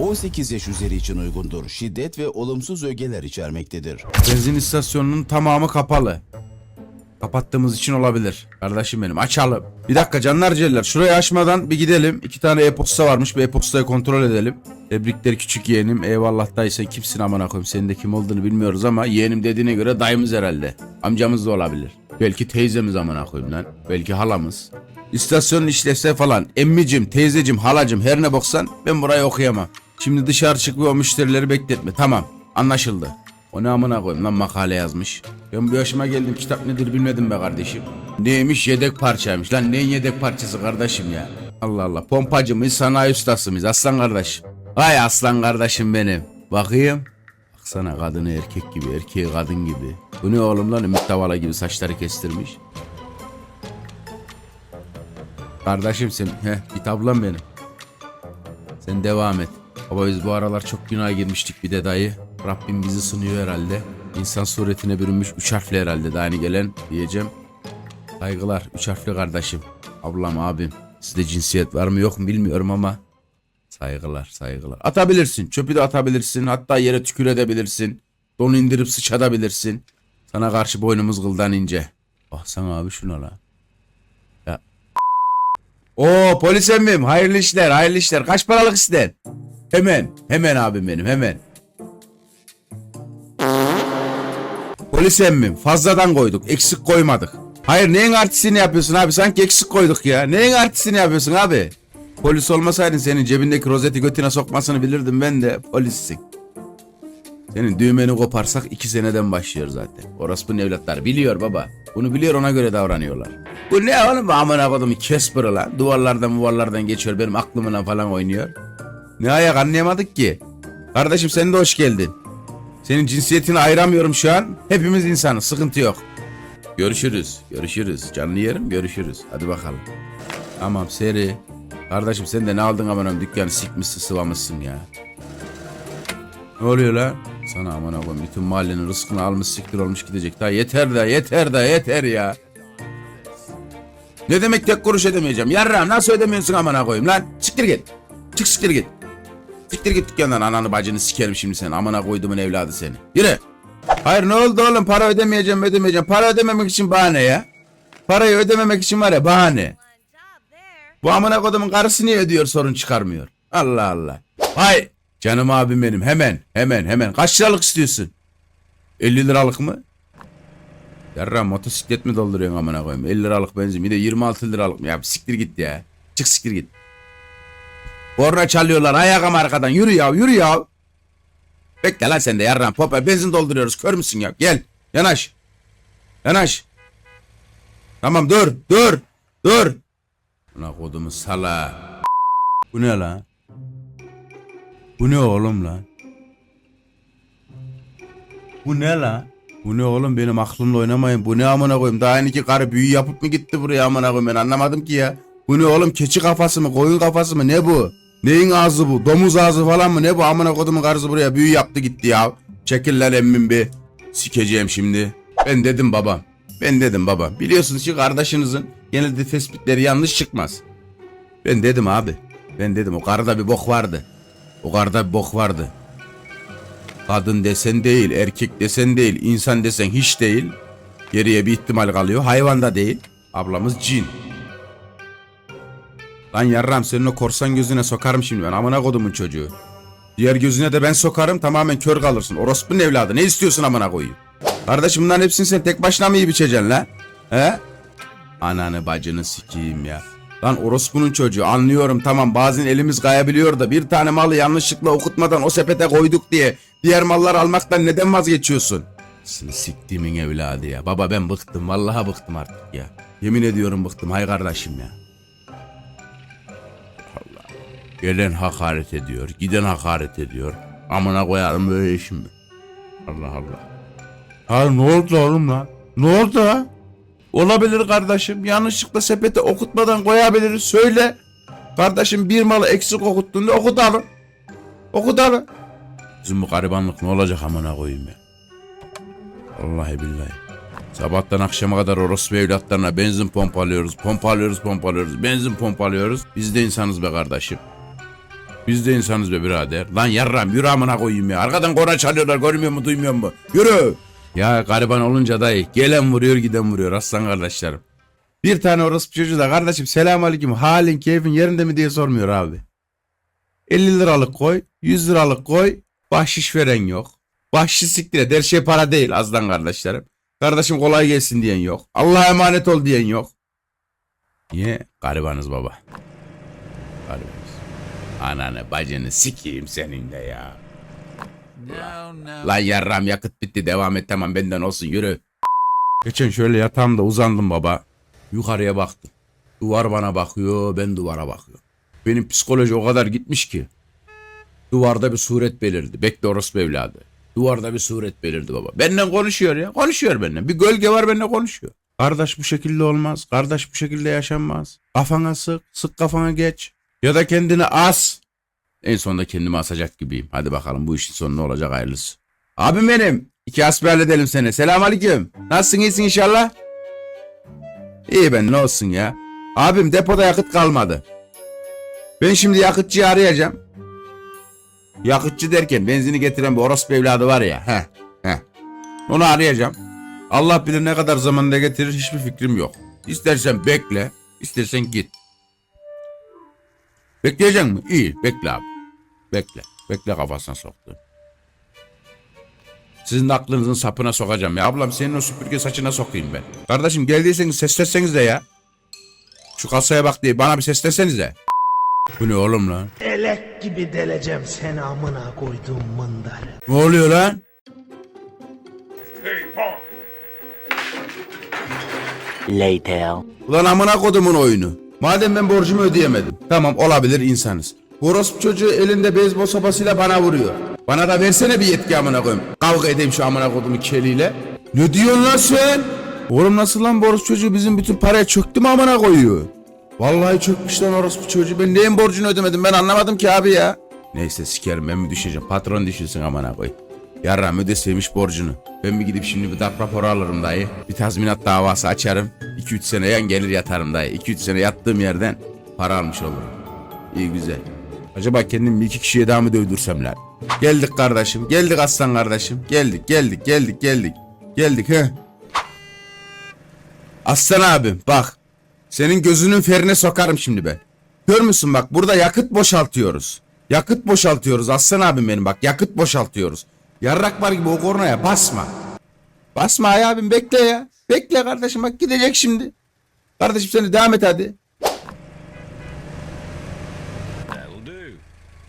18 yaş üzeri için uygundur. Şiddet ve olumsuz ögeler içermektedir. Benzin istasyonunun tamamı kapalı. Kapattığımız için olabilir. Kardeşim benim açalım. Bir dakika canlar ciğerler. Şurayı açmadan bir gidelim. İki tane e-posta varmış. Bir e-postayı kontrol edelim. Tebrikler küçük yeğenim. Eyvallah dayı sen kimsin amına koyayım. Senin de kim olduğunu bilmiyoruz ama yeğenim dediğine göre dayımız herhalde. Amcamız da olabilir. Belki teyzemiz amına koyayım lan. Belki halamız. İstasyonun işlevse falan. Emmicim, teyzecim, halacım her ne boksan ben burayı okuyamam. Şimdi dışarı çık ve o müşterileri bekletme. Tamam anlaşıldı. O ne amına koyayım lan makale yazmış. Ben bu yaşıma geldim kitap nedir bilmedim be kardeşim. Neymiş yedek parçaymış lan neyin yedek parçası kardeşim ya. Allah Allah pompacı mıyız sanayi ustası mıyız aslan kardeşim. Ay aslan kardeşim benim. Bakayım. Baksana kadını erkek gibi erkeği kadın gibi. Bu ne oğlum lan Ümit Davala gibi saçları kestirmiş. Kardeşim sen he git ablam benim. Sen devam et. Baba biz bu aralar çok günaha girmiştik bir de dayı. Rabbim bizi sınıyor herhalde. İnsan suretine bürünmüş üç harfli herhalde daha yeni gelen diyeceğim. Saygılar üç harfli kardeşim. Ablam abim. Sizde cinsiyet var mı yok mu bilmiyorum ama. Saygılar saygılar. Atabilirsin çöpü de atabilirsin. Hatta yere tükürebilirsin. Donu indirip sıçadabilirsin. Sana karşı boynumuz kıldan ince. Baksana abi şuna la. Ya. Oo polis emmim hayırlı işler hayırlı işler. Kaç paralık isten? Hemen hemen abim benim hemen. Polis emmim fazladan koyduk eksik koymadık. Hayır neyin artistini yapıyorsun abi sanki eksik koyduk ya. Neyin artistini yapıyorsun abi? Polis olmasaydın senin cebindeki rozeti götüne sokmasını bilirdim ben de polissin. Senin düğmeni koparsak iki seneden başlıyor zaten. Orospu'nun evlatları biliyor baba. Bunu biliyor ona göre davranıyorlar. Bu ne oğlum bu amına kodumu Casper'ı lan. Duvarlardan muvarlardan geçiyor benim aklımla falan oynuyor. Ne ayak anlayamadık ki. Kardeşim sen de hoş geldin. Senin cinsiyetini ayıramıyorum şu an. Hepimiz insanız sıkıntı yok. Görüşürüz. Görüşürüz. Canlı yerim görüşürüz. Hadi bakalım. Tamam seri. Kardeşim sen de ne aldın aman dükkanı sikmişsin sıvamışsın ya. Ne oluyor lan? Sana aman abim bütün mahallenin rızkını almış siktir olmuş gidecek. Daha yeter de yeter de yeter ya. Ne demek tek kuruş ödemeyeceğim? Yarram nasıl ödemiyorsun amına koyayım lan? Siktir git. Çık siktir git. Siktir git dükkandan ananı bacını sikerim şimdi sen. Amına koyduğumun evladı seni. Yürü. Hayır ne oldu oğlum para ödemeyeceğim ödemeyeceğim. Para ödememek için bahane ya. Parayı ödememek için var ya bahane. Bu amına kodumun karısı niye ödüyor sorun çıkarmıyor. Allah Allah. Hay canım abim benim hemen hemen hemen. Kaç liralık istiyorsun? 50 liralık mı? Yarra motosiklet mi dolduruyorsun amına koyayım? 50 liralık benzin bir de 26 liralık mı? Ya siktir git ya. Çık siktir git. Korna çalıyorlar ayağım arkadan. Yürü ya yürü ya. Bekle lan sen de yarram. Popa benzin dolduruyoruz. Kör müsün ya? Gel. Yanaş. Yanaş. Tamam dur dur dur. Buna kodumu sala. Bu ne lan? Bu ne oğlum lan? Bu ne lan? Bu ne oğlum benim aklımla oynamayın. Bu ne amına koyayım? Daha yeni ki karı büyü yapıp mı gitti buraya amına koyayım ben anlamadım ki ya. Bu ne oğlum keçi kafası mı koyun kafası mı ne bu? Neyin ağzı bu? Domuz ağzı falan mı? Ne bu amına kodumun karısı buraya büyü yaptı gitti ya. Çekil lan emmim bir. Sikeceğim şimdi. Ben dedim babam. Ben dedim babam. Biliyorsunuz ki kardeşinizin genelde tespitleri yanlış çıkmaz. Ben dedim abi. Ben dedim o karıda bir bok vardı. O karıda bir bok vardı. Kadın desen değil, erkek desen değil, insan desen hiç değil. Geriye bir ihtimal kalıyor. Hayvan da değil. Ablamız cin. Lan yarram senin o korsan gözüne sokarım şimdi ben. Amına kodumun çocuğu. Diğer gözüne de ben sokarım tamamen kör kalırsın. Orospunun evladı. Ne istiyorsun amına koyayım? Kardeşim bunların hepsini sen tek başına mı iyi biçeceksin lan? He? Ananı bacını sikeyim ya. Lan orospunun çocuğu anlıyorum tamam bazen elimiz kayabiliyor da bir tane malı yanlışlıkla okutmadan o sepete koyduk diye diğer mallar almaktan neden vazgeçiyorsun? Seni siktiğimin evladı ya. Baba ben bıktım vallahi bıktım artık ya. Yemin ediyorum bıktım hay kardeşim ya. Gelen hakaret ediyor, giden hakaret ediyor. Amına koyarım böyle işim mi? Allah Allah. Ha ne oldu oğlum lan? Ne oldu ha? Olabilir kardeşim. Yanlışlıkla sepete okutmadan koyabiliriz. Söyle. Kardeşim bir malı eksik okuttuğunda okutalım. Okutalım. Bizim bu garibanlık ne olacak amına koyayım ya. Vallahi billahi. Sabahtan akşama kadar orospu evlatlarına benzin pompalıyoruz, pompalıyoruz, pompalıyoruz, benzin pompalıyoruz. Biz de insanız be kardeşim. Biz de insanız be birader. Lan yarram yürü amına koyayım ya. Arkadan kora çalıyorlar görmüyor mu duymuyor mu? Yürü. Ya gariban olunca dayı gelen vuruyor giden vuruyor aslan kardeşlerim. Bir tane orospu çocuğu da kardeşim selam aleyküm halin keyfin yerinde mi diye sormuyor abi. 50 liralık koy 100 liralık koy bahşiş veren yok. Bahşiş siktir et her şey para değil azdan kardeşlerim. Kardeşim kolay gelsin diyen yok. Allah'a emanet ol diyen yok. Niye? Garibanız baba. Garibanız. Ananı bacını sikeyim senin de ya. Lan yarram yakıt bitti devam et tamam benden olsun yürü. Geçen şöyle yatağımda uzandım baba. Yukarıya baktım. Duvar bana bakıyor ben duvara bakıyorum. Benim psikoloji o kadar gitmiş ki. Duvarda bir suret belirdi. Bekle orospu evladı. Duvarda bir suret belirdi baba. Benimle konuşuyor ya. Konuşuyor benimle. Bir gölge var benimle konuşuyor. Kardeş bu şekilde olmaz. Kardeş bu şekilde yaşanmaz. Kafana sık. Sık kafana geç. Ya da kendini as. En sonunda kendimi asacak gibiyim. Hadi bakalım bu işin sonu ne olacak hayırlısı. Abim benim. İki asbel edelim seni. Selam aleyküm. Nasılsın iyisin inşallah? İyi ben ne olsun ya. Abim depoda yakıt kalmadı. Ben şimdi yakıtçıyı arayacağım. Yakıtçı derken benzini getiren bir orospu evladı var ya. Heh, heh. Onu arayacağım. Allah bilir ne kadar zamanda getirir hiçbir fikrim yok. İstersen bekle, istersen git. Bekleyecek mi? İyi, bekle abi. Bekle, bekle kafasına soktu. Sizin de aklınızın sapına sokacağım ya. Ablam senin o süpürge saçına sokayım ben. Kardeşim geldiyseniz seslenseniz de ya. Şu kasaya bak diye bana bir seslenseniz de. Bu ne oğlum lan? Elek gibi deleceğim seni amına koyduğum mındarı. Ne oluyor lan? Later. Ulan amına kodumun oyunu. Madem ben borcumu ödeyemedim. Tamam olabilir insanız. Orospu çocuğu elinde beyzbol sopasıyla bana vuruyor. Bana da versene bir yetki amına koyayım. Kavga edeyim şu amına kodumun keliyle. Ne diyorsun lan sen? Oğlum nasıl lan orospu çocuğu bizim bütün paraya çöktü mü amına koyuyor? Vallahi çökmüş lan orospu çocuğu. Ben neyin borcunu ödemedim ben anlamadım ki abi ya. Neyse sikerim ben mi düşeceğim? Patron düşürsün amına koy. Yarram ödeseymiş borcunu. Ben bir gidip şimdi bir darp raporu alırım dayı. Bir tazminat davası açarım. 2-3 sene yan gelir yatarım dayı. 2-3 sene yattığım yerden para almış olurum. İyi güzel. Acaba kendim bir iki kişiye daha mı dövdürsem lan? Geldik kardeşim. Geldik aslan kardeşim. Geldik geldik geldik geldik. Geldik he. Aslan abim bak. Senin gözünün ferine sokarım şimdi ben. Gör müsün bak burada yakıt boşaltıyoruz. Yakıt boşaltıyoruz aslan abim benim bak yakıt boşaltıyoruz. Yarrak var gibi o kornaya basma. Basma ay abim bekle ya. Bekle kardeşim bak gidecek şimdi. Kardeşim sen de devam et hadi.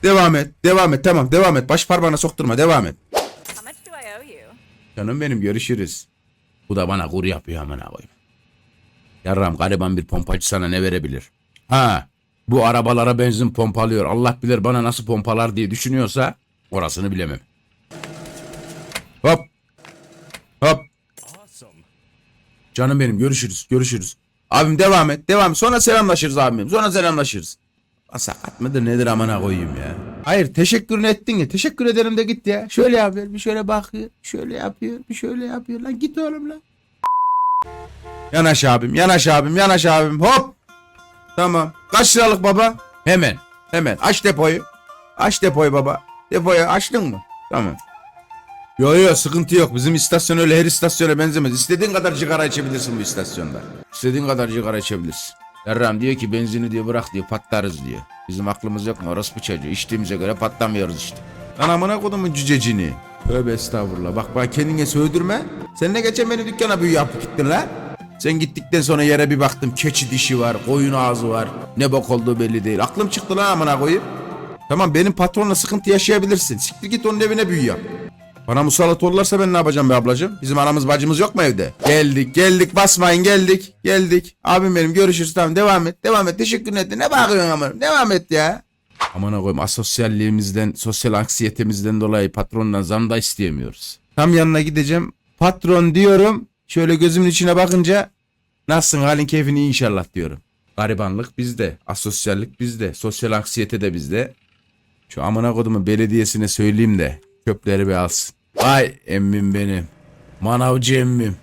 Devam et, devam et, tamam, devam et. Baş parmağına sokturma, devam et. Canım benim, görüşürüz. Bu da bana kur yapıyor amına koyayım. Yarram gariban bir pompacı sana ne verebilir? Ha, bu arabalara benzin pompalıyor. Allah bilir bana nasıl pompalar diye düşünüyorsa orasını bilemem. Hop. Hop. Canım benim görüşürüz, görüşürüz. Abim devam et, devam. Sonra selamlaşırız abim. Sonra selamlaşırız. Lan Sakat mıdır nedir amına koyayım ya. Hayır teşekkürünü ettin ya. Teşekkür ederim de git ya. Şöyle yapıyor, bir şöyle bakıyor, şöyle yapıyor, bir şöyle yapıyor. Lan git oğlum lan. Yanaş abim, yanaş abim, yanaş abim. Hop. Tamam. Kaç liralık baba? Hemen, hemen. Aç depoyu. Aç depoyu baba. Depoyu açtın mı? Tamam. Yo yo sıkıntı yok. Bizim istasyon öyle her istasyona benzemez. İstediğin kadar sigara içebilirsin bu istasyonda. İstediğin kadar sigara içebilirsin. Yarram diyor ki benzini diyor bırak diyor patlarız diyor. Bizim aklımız yok mu orospu çocuğu. İçtiğimize göre patlamıyoruz işte. Lan amına kodumun cücecini. Tövbe estağfurullah. Bak bak kendine sövdürme. Sen ne geçen beni dükkana büyü yapıp gittin lan. Sen gittikten sonra yere bir baktım. Keçi dişi var, koyun ağzı var. Ne bok olduğu belli değil. Aklım çıktı lan amına koyup. Tamam benim patronla sıkıntı yaşayabilirsin. Siktir git onun evine büyü yap. Bana musallat olurlarsa ben ne yapacağım be ablacığım? Bizim anamız bacımız yok mu evde? Geldik geldik basmayın geldik geldik. Abim benim görüşürüz tamam devam et devam et teşekkür ederim. Ne bakıyorsun ama devam et ya. Aman koyayım asosyalliğimizden sosyal anksiyetemizden dolayı patrondan zam da isteyemiyoruz. Tam yanına gideceğim patron diyorum şöyle gözümün içine bakınca nasılsın halin keyfin iyi inşallah diyorum. Garibanlık bizde asosyallik bizde sosyal anksiyete de bizde. Şu amına kodumu belediyesine söyleyeyim de köpleri bir alsın. Vay emmim benim. Manavcı emmim.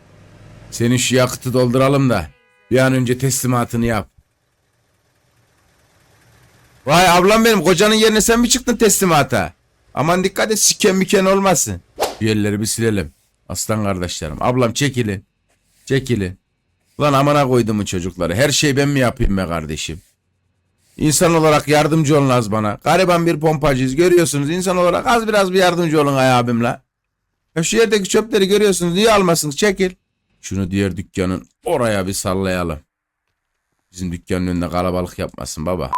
Senin şu yakıtı dolduralım da bir an önce teslimatını yap. Vay ablam benim kocanın yerine sen mi çıktın teslimata? Aman dikkat et siken miken olmasın. Yerleri bir silelim. Aslan kardeşlerim. Ablam çekilin. Çekilin. Lan amına koydumun çocukları. Her şeyi ben mi yapayım be kardeşim? İnsan olarak yardımcı olun az bana. Gariban bir pompacıyız görüyorsunuz. İnsan olarak az biraz bir yardımcı olun ay abimle. Ya şu yerdeki çöpleri görüyorsunuz. Niye almasınız? Çekil. Şunu diğer dükkanın oraya bir sallayalım. Bizim dükkanın önünde kalabalık yapmasın baba.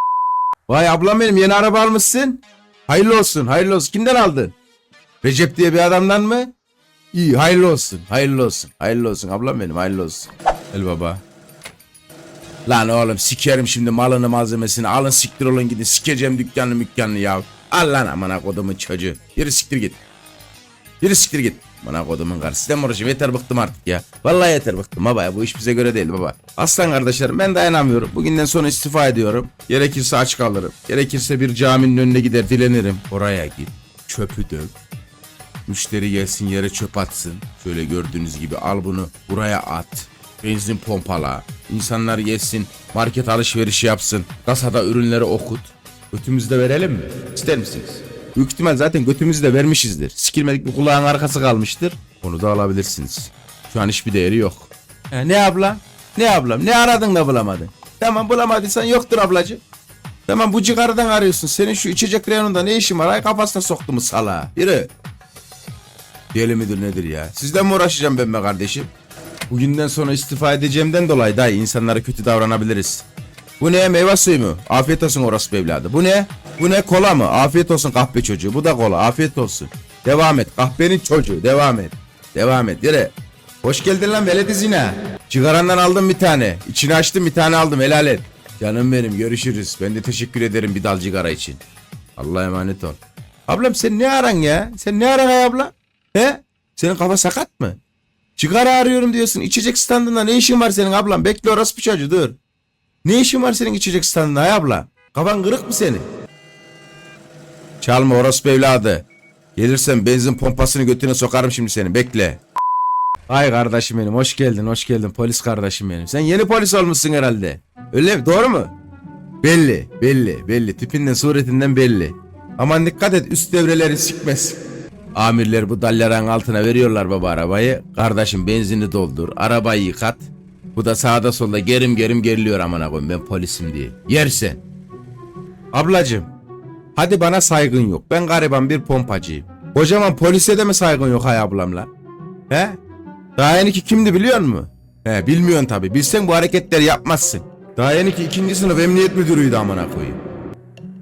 Vay ablam benim yeni araba almışsın. Hayırlı olsun hayırlı olsun. Kimden aldın? Recep diye bir adamdan mı? İyi hayırlı olsun hayırlı olsun. Hayırlı olsun ablam benim hayırlı olsun. El baba. Lan oğlum sikerim şimdi malını malzemesini alın siktir olun gidin sikeceğim dükkanını mükkanını ya. Al lan amına kodumun çocuğu. Yürü siktir git. Yürü siktir git. Bana kodumun karısı. Sen uğraşayım yeter bıktım artık ya. Vallahi yeter bıktım baba ya bu iş bize göre değil baba. Aslan kardeşlerim ben dayanamıyorum. Bugünden sonra istifa ediyorum. Gerekirse aç kalırım. Gerekirse bir caminin önüne gider dilenirim. Oraya git. Çöpü dök. Müşteri gelsin yere çöp atsın. Şöyle gördüğünüz gibi al bunu buraya at. Benzin pompala. İnsanlar gelsin market alışverişi yapsın. Kasada ürünleri okut. Götümüzü de verelim mi? İster misiniz? Büyük ihtimal zaten götümüzü de vermişizdir. Sikilmedik bir kulağın arkası kalmıştır. Onu da alabilirsiniz. Şu an hiçbir değeri yok. He, ne abla? Ne ablam? Ne aradın da bulamadın? Tamam bulamadıysan yoktur ablacığım. Tamam bu cigaradan arıyorsun. Senin şu içecek reyonunda ne işin var? Ay kafasına soktu mu sala? Yürü. Deli midir nedir ya? Sizden mi uğraşacağım ben be kardeşim? Bugünden sonra istifa edeceğimden dolayı dayı insanlara kötü davranabiliriz. Bu ne meyve suyu mu? Afiyet olsun orası evladı. Bu ne? Bu ne kola mı? Afiyet olsun kahpe çocuğu. Bu da kola. Afiyet olsun. Devam et. Kahpenin çocuğu. Devam et. Devam et. Yere. Hoş geldin lan veledi zina. Cigarandan aldım bir tane. İçini açtım bir tane aldım. Helal et. Canım benim görüşürüz. Ben de teşekkür ederim bir dal cigara için. Allah'a emanet ol. Ablam sen ne aran ya? Sen ne aran abla? He? Senin kafa sakat mı? Cigara arıyorum diyorsun. İçecek standında ne işin var senin ablam? Bekle orası bir dur. Ne işin var senin içecek standında ay abla? Kafan kırık mı senin? Çalma orospu evladı. Gelirsen benzin pompasını götüne sokarım şimdi seni. Bekle. Ay kardeşim benim hoş geldin hoş geldin polis kardeşim benim. Sen yeni polis olmuşsun herhalde. Öyle mi? Doğru mu? Belli belli belli. Tipinden suretinden belli. Aman dikkat et üst devreleri sikmez. Amirler bu dallerin altına veriyorlar baba arabayı. Kardeşim benzini doldur. Arabayı yıkat. Bu da sağda solda gerim gerim geriliyor amına koyayım ben polisim diye. Yersen. Ablacım. Hadi bana saygın yok. Ben gariban bir pompacıyım. Kocaman polise de mi saygın yok hay ablamla? He? Daha yeni ki kimdi biliyor musun? He bilmiyorsun tabi. Bilsen bu hareketleri yapmazsın. Daha yeni ki ikinci sınıf emniyet müdürüydü amına koyayım.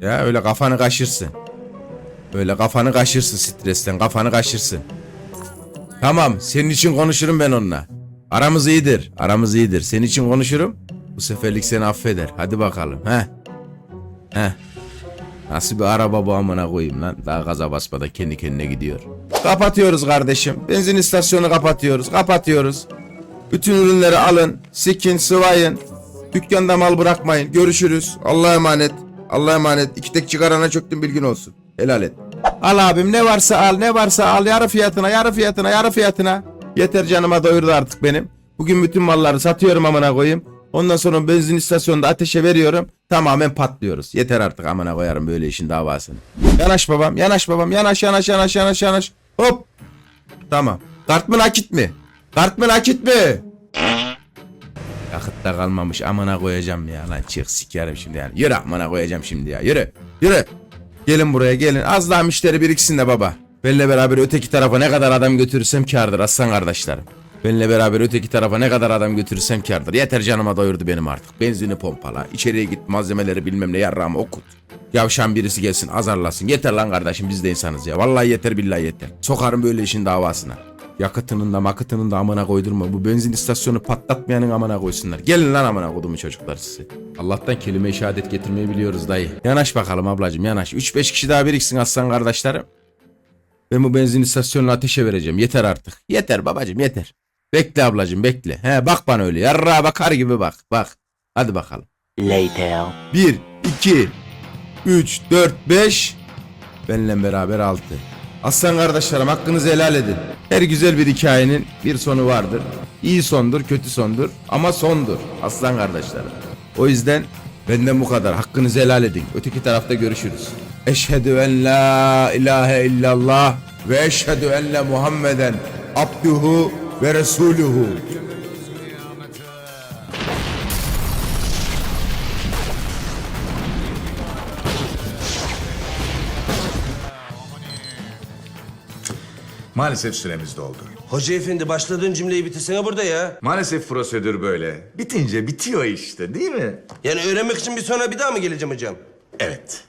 Ya öyle kafanı kaşırsın. Öyle kafanı kaşırsın stresten kafanı kaşırsın. Tamam senin için konuşurum ben onunla. Aramız iyidir aramız iyidir. Senin için konuşurum. Bu seferlik seni affeder. Hadi bakalım. He. He. Nasıl bir araba bu amına koyayım lan. Daha gaza basmadan kendi kendine gidiyor. Kapatıyoruz kardeşim. Benzin istasyonu kapatıyoruz. Kapatıyoruz. Bütün ürünleri alın. Sikin, sıvayın. Dükkanda mal bırakmayın. Görüşürüz. Allah'a emanet. Allah'a emanet. İki tek çıkarana çöktüm bilgin olsun. Helal et. Al abim ne varsa al ne varsa al yarı fiyatına yarı fiyatına yarı fiyatına. Yeter canıma doyurdu artık benim. Bugün bütün malları satıyorum amına koyayım. Ondan sonra benzin istasyonunda ateşe veriyorum. Tamamen patlıyoruz. Yeter artık amına koyarım böyle işin davasını. Yanaş babam yanaş babam yanaş yanaş yanaş yanaş yanaş. Hop. Tamam. Kart mı nakit mi? Kart mı nakit mi? Yakıtta kalmamış amına koyacağım ya lan çık sikerim şimdi yani. Yürü amına koyacağım şimdi ya yürü. Yürü. Gelin buraya gelin. Az daha müşteri biriksin de baba. Benimle beraber öteki tarafa ne kadar adam götürürsem kârdır aslan kardeşlerim. Benimle beraber öteki tarafa ne kadar adam götürürsem kârdır. Yeter canıma doyurdu benim artık. Benzini pompala. içeriye git malzemeleri bilmem ne yarrağımı okut. Yavşan birisi gelsin azarlasın. Yeter lan kardeşim biz de insanız ya. Vallahi yeter billahi yeter. Sokarım böyle işin davasına. Yakıtının da makıtının da amına koydurma. Bu benzin istasyonu patlatmayanın amına koysunlar. Gelin lan amına kodumu çocuklar sizi. Allah'tan kelime-i şehadet getirmeyi biliyoruz dayı. Yanaş bakalım ablacım yanaş. 3-5 kişi daha biriksin aslan kardeşlerim. Ben bu benzin istasyonunu ateşe vereceğim. Yeter artık. Yeter babacım yeter. Bekle ablacım bekle. He bak bana öyle. Yarra bakar gibi bak. Bak. Hadi bakalım. Later. 1, 2, 3, 4, 5. Benimle beraber 6. Aslan kardeşlerim hakkınızı helal edin. Her güzel bir hikayenin bir sonu vardır. İyi sondur, kötü sondur ama sondur. Aslan kardeşlerim. O yüzden Benden bu kadar. Hakkınızı helal edin. Öteki tarafta görüşürüz. Eşhedü en la ilahe illallah ve eşhedü enne Muhammeden abduhu ve resuluhu. Maalesef süremiz doldu. Hoca efendi başladığın cümleyi bitirsene burada ya. Maalesef prosedür böyle. Bitince bitiyor işte değil mi? Yani öğrenmek için bir sonra bir daha mı geleceğim hocam? Evet.